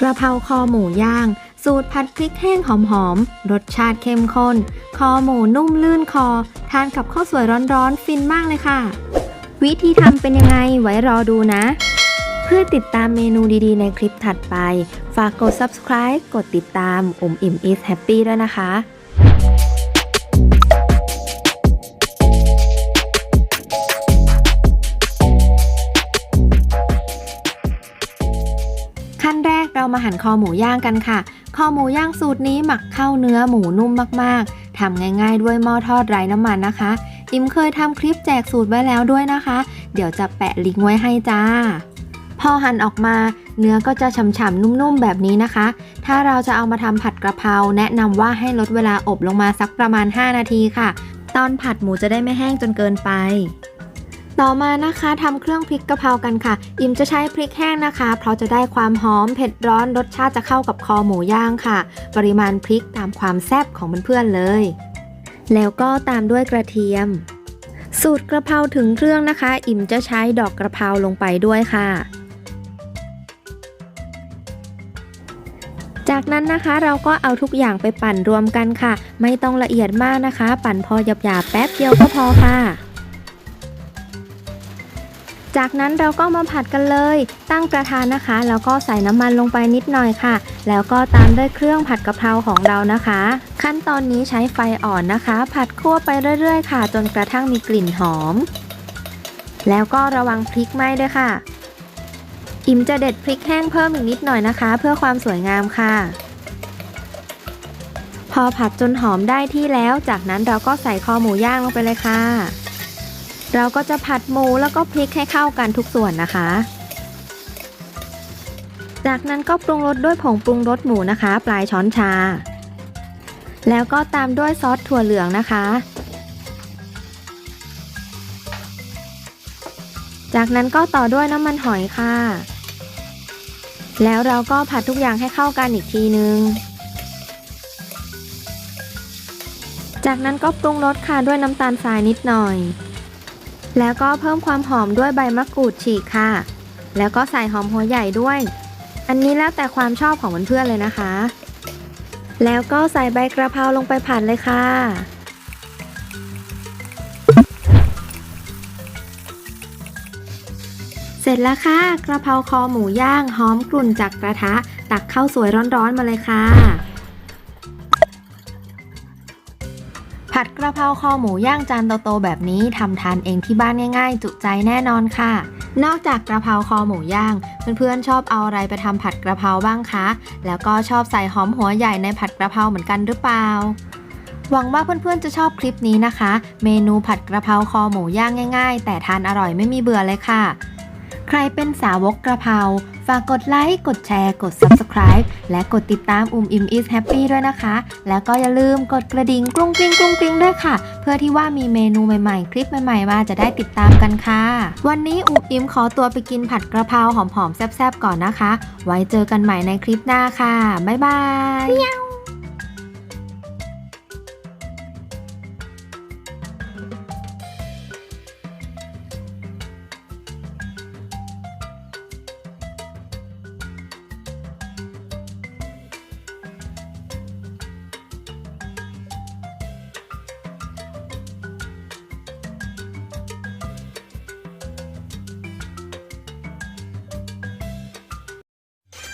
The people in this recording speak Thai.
กระเพราคอหมูย่าง สูตรผัดพริกแห้งหอมๆ รสชาติเข้มข้น คอหมูนุ่มลื่นคอ ทานกับข้าวสวยร้อนๆ ฟินมากเลยค่ะ วิธีทำเป็นยังไงไว้รอดูนะ เพื่อติดตามเมนูดีๆ ในคลิปถัดไป ฝากกด subscribe กดติดตามอุ๋มอิ่ม is happy ด้วยนะคะ หั่นคอหมูย่างกันค่ะ คอหมูย่างสูตรนี้หมักเข้าเนื้อหมูนุ่มมากๆ ทำง่ายๆด้วยหม้อทอดไร้น้ำมันนะคะอิมเคยทำคลิปแจกสูตรไว้แล้วด้วยนะคะ เดี๋ยวจะแปะลิงก์ไว้ให้จ้า พอหั่นออกมา เนื้อก็จะฉ่ำๆนุ่มๆแบบนี้นะคะ ถ้าเราจะเอามาทำผัดกระเพราแนะนำว่าให้ลดเวลาอบลงมาสักประมาณ 5 นาทีค่ะ ตอนผัดหมูจะได้ไม่แห้งจนเกินไป ต่อมานะคะทำเครื่องพริกกะเพรากันค่ะ อิมจะใช้พริกแห้งนะคะ เพราะจะได้ความหอมเผ็ดร้อนรสชาติจะเข้ากับคอหมูย่างค่ะ ปริมาณพริกตามความแซ่บของเพื่อนๆเลย แล้วก็ตามด้วยกระเทียม สูตรกระเพราถึงเครื่องนะคะ อิมจะใช้ดอกกระเพราลงไปด้วยค่ะ จากนั้นนะคะเราก็เอาทุกอย่างไปปั่นรวมกันค่ะ ไม่ต้องละเอียดมากนะคะ ปั่นพอหยาบๆแป๊บเดียวก็พอค่ะ จากนั้นเราก็มาผัดกันเลย ตั้งกระทะนะคะ แล้วก็ใส่น้ำมันลงไปนิดหน่อยค่ะ แล้วก็ตามด้วยเครื่องผัดกะเพราของเรานะคะ ขั้นตอนนี้ใช้ไฟอ่อนนะคะ ผัดคั่วไปเรื่อยๆ ค่ะ จนกระทั่งมีกลิ่นหอม แล้วก็ระวังพริกไหม้ด้วยค่ะ อิ่มจะเด็ดพริกแห้งเพิ่มอีกนิดหน่อยนะคะ เพื่อความสวยงามค่ะพอผัดจนหอมได้ที่แล้ว จากนั้นเราก็ใส่คอหมูย่างลงไปเลยค่ะ เราก็จะผัดหมูแล้วก็พริกให้เข้ากันทุกส่วนนะคะ จากนั้นก็ปรุงรสด้วยผงปรุงรสหมูนะคะ ปลายช้อนชา แล้วก็ตามด้วยซอสถั่วเหลืองนะคะ จากนั้นก็ต่อด้วยน้ำมันหอยค่ะ แล้วเราก็ผัดทุกอย่างให้เข้ากันอีกทีนึงจากนั้นก็ปรุงรสค่ะด้วยน้ำตาลทรายนิดหน่อย แล้วก็เพิ่มความหอมด้วยใบมะกรูดฉีกค่ะ แล้วก็ใส่หอมหัวใหญ่ด้วย อันนี้แล้วแต่ความชอบของเพื่อนๆเลยนะคะ แล้วก็ใส่ใบกระเพราลงไปผัดเลยค่ะเสร็จแล้วค่ะ กระเพราคอหมูย่างหอมกลุ่นจากกระทะ ตักข้าวสวยร้อนๆมาเลยค่ะ ผัดกระเพราคอหมูย่างจานโตๆแบบนี้ทำทานเองที่บ้านง่ายๆ จุใจแน่นอนค่ะ นอกจากกระเพราคอหมูย่าง เพื่อนๆชอบเอาอะไรไปทำผัดกระเพราบ้างคะ แล้วก็ชอบใส่หอมหัวใหญ่ในผัดกระเพราเหมือนกันหรือเปล่า หวังว่าเพื่อนๆจะชอบคลิปนี้นะคะ เมนูผัดกระเพราคอหมูย่างง่าย ๆ แต่ทานอร่อยไม่มีเบื่อเลยค่ะ ใครเป็นสาวกกระเพราฝากกดไลค์ กดแชร์ กด Subscribe และกดติดตามอุ้มอิม is happy ด้วยนะคะ แล้วก็อย่าลืมกดกระดิ่งกรุ้งกริ้งกรุ้งกริ้งด้วยค่ะ เพื่อที่ว่ามีเมนูใหม่ๆ คลิปใหม่ๆ มาจะได้ติดตามกันค่ะ วันนี้อุ้มอิมขอตัวไปกินผัดกระเพราหอมๆ แซ่บๆ ก่อนนะคะ ไว้เจอกันใหม่ในคลิปหน้าค่ะ บ๊ายบาย